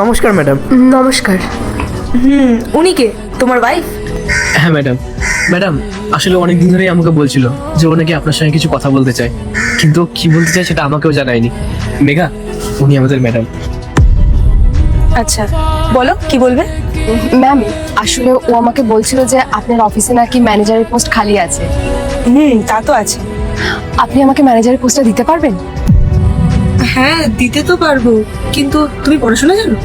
নমস্কার ম্যাডাম। নমস্কার। হুম উনি কে? তোমার ওয়াইফ হ্যাঁ ম্যাডাম। ম্যাডাম আসলে অনেক দিন ধরেই আমাকে বলছিল যে ও নাকি আপনার সঙ্গে কিছু কথা বলতে চায়। কিন্তু কি বলতে চায় সেটা আমাকেও জানায়নি। মেঘা উনি আমাদের ম্যাডাম। আচ্ছা বলো কি বলবে? ম্যাম আসলে ও আমাকে বলছিল যে আপনার অফিসে নাকি ম্যানেজারের পোস্ট খালি আছে। হুম তা তো আছে। আপনি আমাকে ম্যানেজারের পোস্টটা দিতে পারবেন? হ্যাঁ দিতে তো পারব। কিন্তু তুমি পড়াশোনা জানো?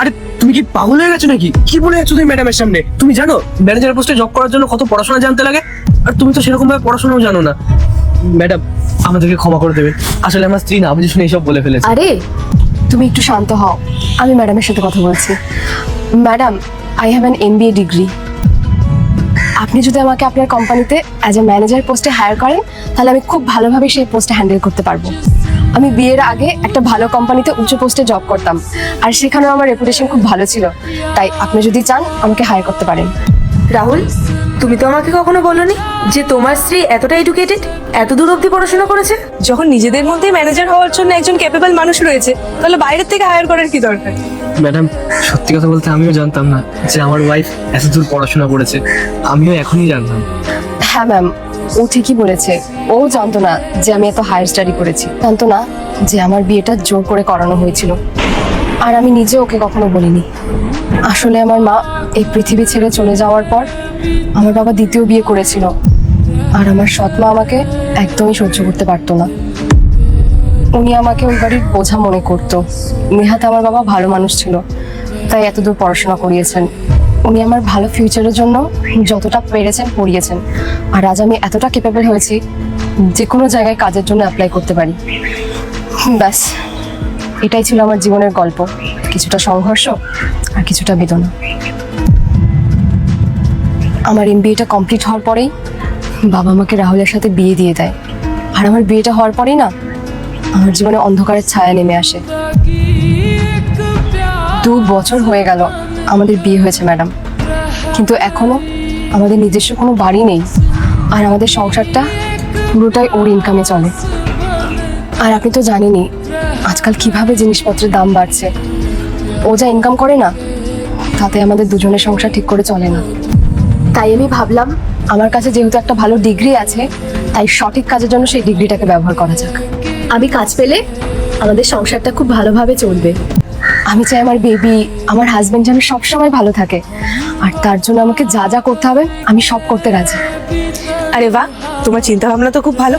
আরে তুমি কি পাগল হয়ে গেছো নাকি? কি বলে যাচ্ছ তুমি ম্যাডামের সামনে? তুমি জানো ম্যানেজার পোস্টে জব করার জন্য কত পড়াশোনা জানতে লাগে? আর তুমি তো সেরকম ভাবে পড়াশোনাও জানো না। ম্যাডাম আমাদেরকে ক্ষমা করে দেবে। আসলে আমার স্ত্রী না বুঝে শুনে এইসব বলে ফেলেছে। আরে তুমি একটু শান্ত হও। আমি ম্যাডামের সাথে কথা বলছি। Madam I have an MBA degree আপনি যদি আমাকে আপনার কোম্পানিতে অ্যাজ এ ম্যানেজার পোস্টে হায়ার করেন তাহলে আমি খুব ভালোভাবে সেই পোস্টে হ্যান্ডেল করতে পারব। আমি বিয়ের আগে একটা ভালো কোম্পানিতে উচ্চ পোস্টে জব করতাম। আর সেখানেও আমার রেপুটেশন খুব ভালো ছিল। তাই আপনি যদি চান আমাকে হায়ার করতে পারেন। রাহুল তুমি তো আমাকে কখনো বলনি যে তোমার স্ত্রী এতটা এডুকেটেড এত দূর অব্দি পড়াশোনা করেছে? যখন নিজেদের মধ্যে ম্যানেজার হওয়ার জন্য একজন ক্যাপেবল মানুষ রয়েছে তাহলে বাইরের থেকে হায়ার করার কি দরকার? ম্যাডাম সত্যি কথা বলতে আমিও জানতাম না যে আমার ওয়াইফ এত দূর পড়াশোনা করেছে। আমিও এখনই জানতাম। হ্যাঁ ম্যাম ও ঠিকই বলেছে। ও জানতো না যে আমি এত হায়ার স্টাডি করেছি। জানতো না যে আমার বিয়েটা জোর করে করানো হয়েছিল। আর আমি নিজে ওকে কখনো বলিনি। আসলে আমার মা এই পৃথিবী ছেড়ে চলে যাওয়ার পর আমার বাবা দ্বিতীয় বিয়ে করেছিল। আর আমার সৎ মা আমাকে একদমই সহ্য করতে পারতো না। উনি আমাকে ওই বাড়ির বোঝা মনে করতো। নেহাতে আমার বাবা ভালো মানুষ ছিল, তাই এতদূর পড়াশোনা করিয়েছেন। উনি আমার ভালো ফিউচারের জন্য যতটা পেরেছেন পড়িয়েছেন আর আজ আমি এতটা কেপেবল হয়েছি যে কোনো জায়গায় কাজের জন্য অ্যাপ্লাই করতে পারি। ব্যাস। এটাই ছিল আমার জীবনের গল্প। কিছুটা সংঘর্ষ আর কিছুটা বেদনা। আমার এমবিএটা কমপ্লিট হওয়ার পরেই বাবা আমাকে রাহুলের সাথে বিয়ে দিয়ে দেয়। আর আমার বিয়েটা হওয়ার পরেই না, আমার জীবনে অন্ধকারের ছায়া নেমে আসে। দু বছর হয়ে গেল। আমাদের বিয়ে হয়েছে, ম্যাডাম। কিন্তু এখনও আমাদের নিজস্ব কোনো বাড়ি নেই। আর আমাদের সংসারটা পুরোটাই ওর ইনকামে চলে। আর আপনি তো জানেনই, আজকাল কীভাবে জিনিসপত্রের দাম বাড়ছে। ও যা ইনকাম করে না, তাতে আমাদের দুজনের সংসার ঠিক করে চলে না। তাই আমি ভাবলাম, আমার কাছে যেহেতু একটা ভালো ডিগ্রি আছে, তাই সঠিক কাজের জন্য সেই ডিগ্রিটাকে ব্যবহার করা যাক। আমি কাজ পেলে আমাদের সংসারটা খুব ভালোভাবে চলবে। আমি চাই আমার বেবি আমার হাজবেন্ড যেন সবসময় ভালো থাকে। আর তার জন্য আমাকে যা যা করতে হবে, আমি সব করতে রাজি। আরে বাহ, তোমার চিন্তা ভাবনা তো খুব ভালো।